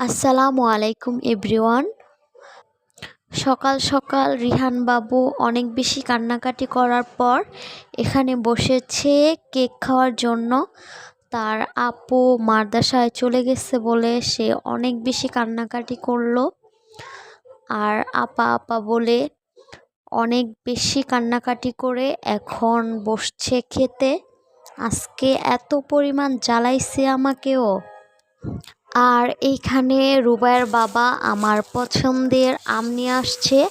আসসালামু আলাইকুম, এভরিওয়ান। সকাল সকাল রিহান বাবু অনেক বেশি কান্নাকাটি করার পর এখানে বসেছে কেক খাওয়ার জন্য। তার আপু মাদ্রাসায় চলে গেছে বলে সে অনেক বেশি কান্নাকাটি করল। আর আপা আপা বলে অনেক বেশি কান্নাকাটি করে এখন বসছে খেতে। আজকে এত পরিমাণ জ্বালাইছে আমাকেও। আর এইখানে রুবাইয়ের বাবা আমার পছন্দের আম নিয়ে আসছে।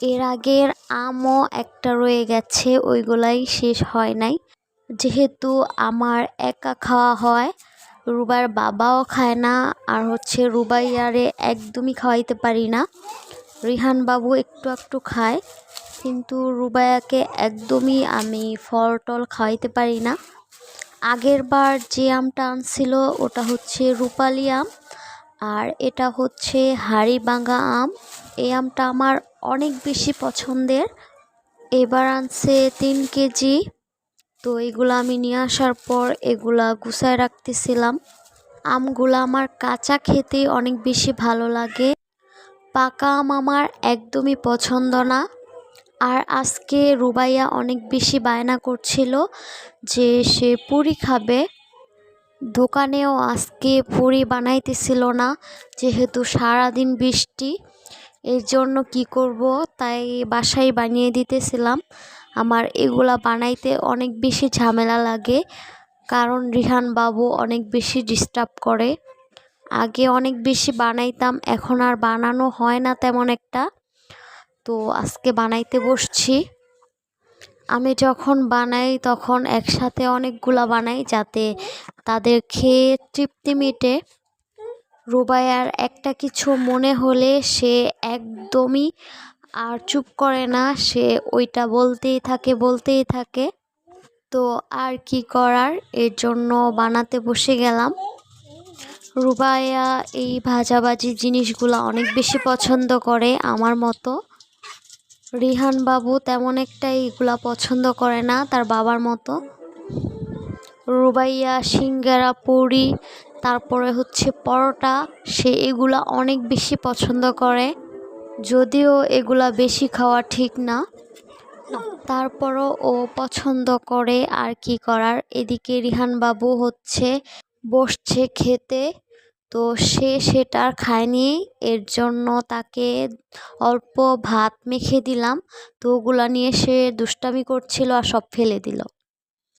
এর আগের আমও একটা রয়ে গেছে, ওইগুলাই শেষ হয় নাই। যেহেতু আমার একা খাওয়া হয়, রুবাইয়ের বাবাও খায় না, আর হচ্ছে রুবাই রুবাইয়ারে একদমই খাওয়াইতে পারি না। রিহান বাবু একটু একটু খায়, কিন্তু রুবাইয়াকে একদমই আমি ফল টল খাওয়াইতে পারি না। আগের বার যে আমটা আনছিল ওটা হচ্ছে রূপালি আম আর এটা হচ্ছে হাড়িভাঙা আম। এই আমটা আমার অনেক বেশি পছন্দের। এবার আনছে তিন কেজি। তো এগুলো আমি নিয়ে আসার পর এগুলা গুছায় রাখতেছিলাম। আমগুলো আমার কাঁচা খেতে অনেক বেশি ভালো লাগে। পাকা আম আমার একদমই পছন্দ না। আর আজকে রুবাইয়া অনেক বেশি বায়না করছিল যে সে পুরি খাবে। দোকানেও আজকে পুরি বানাইতেছিল না, যেহেতু সারাদিন বৃষ্টি। এর জন্য কি করব, তাই বাসায় বানিয়ে দিতেছিলাম। আমার এগুলা বানাইতে অনেক বেশি ঝামেলা লাগে, কারণ রিহান বাবু অনেক বেশি ডিস্টার্ব করে। আগে অনেক বেশি বানাইতাম, এখন আর বানানো হয় না তেমন একটা। তো আজকে বানাইতে বসছি। আমি যখন বানাই তখন একসাথে অনেকগুলা বানাই যাতে তাদের খেয়ে তৃপ্তি মিটে। রুবাইয়ার একটা কিছু মনে হলে সে একদমই আর চুপ করে না, সে ওইটা বলতেই থাকে বলতেই থাকে। তো আর কি করার, এর জন্য বানাতে বসে গেলাম। রুবাইয়া এই ভাজাভাজি জিনিসগুলো অনেক বেশি পছন্দ করে আমার মতো। রিহান বাবু তেমন একটা এইগুলা পছন্দ করে না তার বাবার মতো। রুবাইয়া, সিঙ্গারা, পুরি, তারপরে হচ্ছে পরোটা, সে এগুলা অনেক বেশি পছন্দ করে। যদিও এগুলা বেশি খাওয়া ঠিক না। তারপরও ও পছন্দ করে আর কি করার। এদিকে রিহান বাবু হচ্ছে বসছে খেতে। তো সে সেটা আর খায়নি, এর জন্য তাকে অল্প ভাত মেখে দিলাম। তো ওগুলা নিয়ে সে দুষ্টামি করছিল আর সব ফেলে দিল।